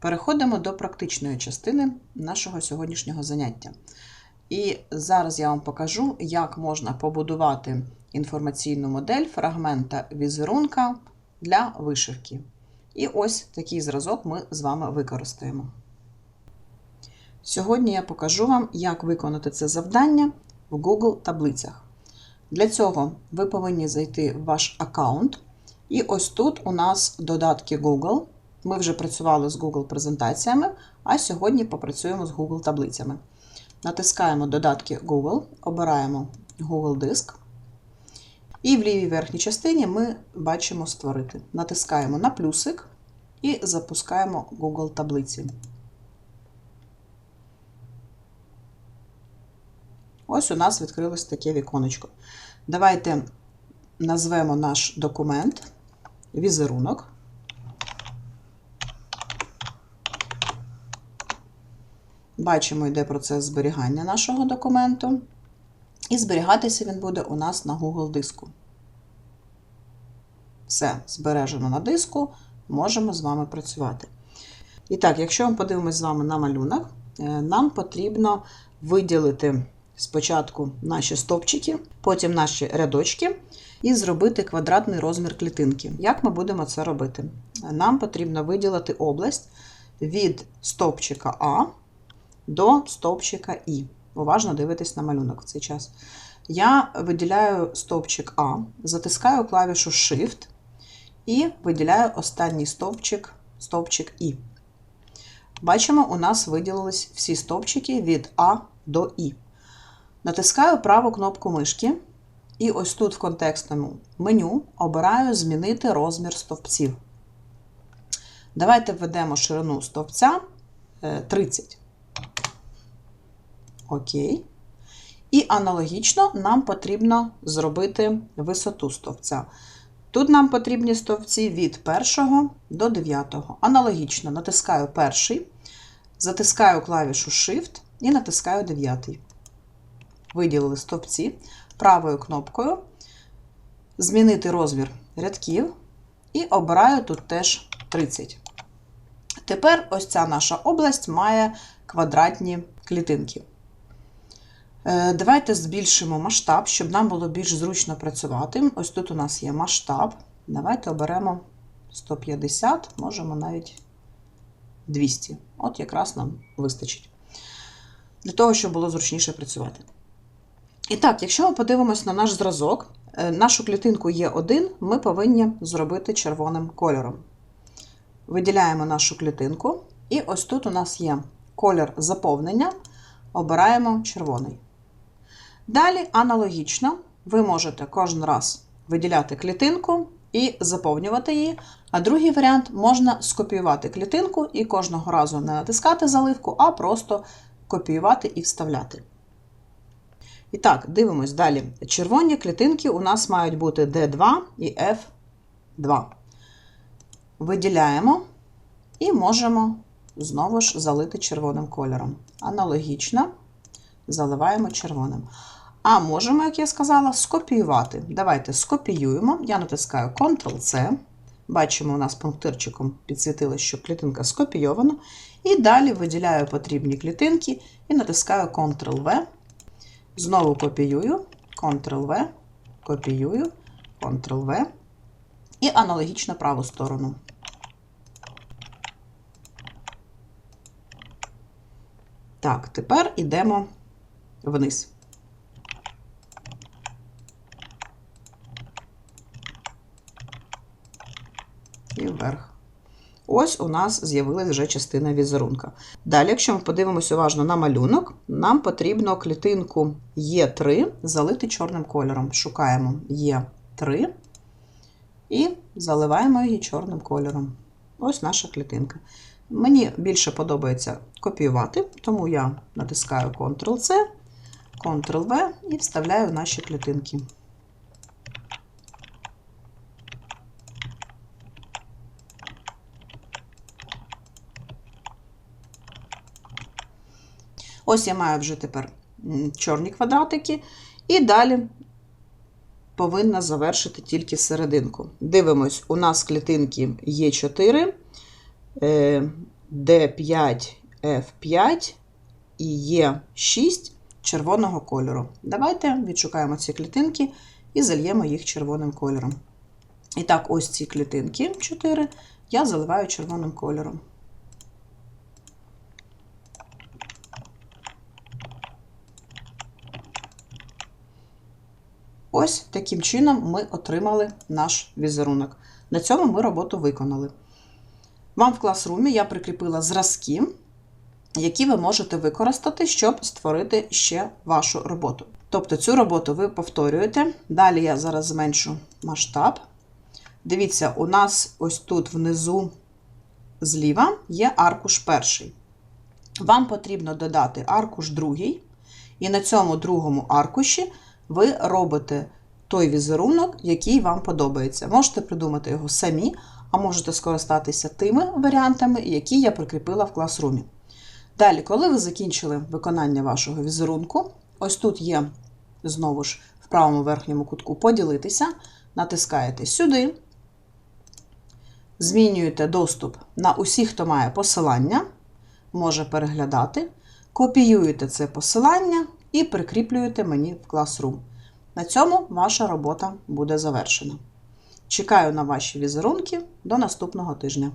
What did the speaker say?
Переходимо до практичної частини нашого сьогоднішнього заняття. І зараз я вам покажу, як можна побудувати інформаційну модель фрагмента візерунка для вишивки. І ось такий зразок ми з вами використаємо. Сьогодні я покажу вам, як виконати це завдання в Google таблицях. Для цього ви повинні зайти в ваш аккаунт. І ось тут у нас додатки Google. Ми вже працювали з Google презентаціями, а сьогодні попрацюємо з Google таблицями. Натискаємо додатки Google, обираємо Google Диск. І в лівій верхній частині ми бачимо Створити. Натискаємо на плюсик і запускаємо Google таблиці. Ось у нас відкрилось таке віконечко. Давайте назвемо наш документ візерунок. Бачимо, йде процес зберігання нашого документу. І зберігатися він буде у нас на Google диску. Все, збережено на диску, можемо з вами працювати. І так, якщо ми подивимось з вами на малюнок, нам потрібно виділити спочатку наші стовпчики, потім наші рядочки, і зробити квадратний розмір клітинки. Як ми будемо це робити? Нам потрібно виділити область від стовпчика А до стовпчика І. Уважно дивитись на малюнок в цей час. Я виділяю стовпчик А, затискаю клавішу Shift і виділяю останній стовпчик, стовпчик І. Бачимо, у нас виділились всі стовпчики від А до І. Натискаю праву кнопку мишки, і ось тут в контекстному меню обираю Змінити розмір стовпців. Давайте введемо ширину стовпця 30. Окей. І аналогічно нам потрібно зробити висоту стовпця. Тут нам потрібні стовпці від 1 до 9. Аналогічно натискаю перший, затискаю клавішу Shift і натискаю 9. Виділили стовпці правою кнопкою, змінити розмір рядків і обираю тут теж 30. Тепер ось ця наша область має квадратні клітинки. Давайте збільшимо масштаб, щоб нам було більш зручно працювати. Ось тут у нас є масштаб. Давайте оберемо 150, можемо навіть 200. От якраз нам вистачить. Для того, щоб було зручніше працювати. І так, якщо ми подивимось на наш зразок, нашу клітинку є 1 ми повинні зробити червоним кольором. Виділяємо нашу клітинку, і ось тут у нас є колір заповнення, обираємо червоний. Далі аналогічно ви можете кожен раз виділяти клітинку і заповнювати її. А другий варіант можна скопіювати клітинку і кожного разу не натискати заливку, а просто копіювати і вставляти. І так, дивимось далі. Червоні клітинки у нас мають бути D2 і F2. Виділяємо і можемо знову ж залити червоним кольором. Аналогічно заливаємо червоним. А можемо, як я сказала, скопіювати. Давайте скопіюємо. Я натискаю Ctrl-C. Бачимо, у нас пунктирчиком підсвітило, що клітинка скопійована. І далі виділяю потрібні клітинки і натискаю Ctrl-V. Знову копіюю, Ctrl-V, копіюю, Ctrl-V. І аналогічно праву сторону. Так, тепер йдемо вниз. І вверх. Ось у нас з'явилася вже частина візерунка. Далі, якщо ми подивимося уважно на малюнок, нам потрібно клітинку Е3 залити чорним кольором. Шукаємо Е3 і заливаємо її чорним кольором. Ось наша клітинка. Мені більше подобається копіювати, тому я натискаю Ctrl-C, Ctrl-V і вставляю наші клітинки. Ось я маю вже тепер чорні квадратики, і далі повинна завершити тільки серединку. Дивимось, у нас клітинки є 4, D5, F5 і Е6 червоного кольору. Давайте відшукаємо ці клітинки і зальємо їх червоним кольором. І так, ось ці клітинки 4 я заливаю червоним кольором. Ось таким чином ми отримали наш візерунок. На цьому ми роботу виконали. Вам в класрумі я прикріпила зразки, які ви можете використати, щоб створити ще вашу роботу. Тобто цю роботу ви повторюєте. Далі я зараз зменшу масштаб. Дивіться, у нас ось тут внизу зліва є аркуш перший. Вам потрібно додати аркуш другий, і на цьому другому аркуші ви робите той візерунок, який вам подобається. Можете придумати його самі, а можете скористатися тими варіантами, які я прикріпила в класрумі. Далі, коли ви закінчили виконання вашого візерунку, ось тут є знову ж в правому верхньому кутку поділитися, натискаєте сюди, змінюєте доступ на усіх, хто має посилання, може переглядати, копіюєте це посилання і прикріплюєте мені в Classroom. На цьому ваша робота буде завершена. Чекаю на ваші візерунки до наступного тижня.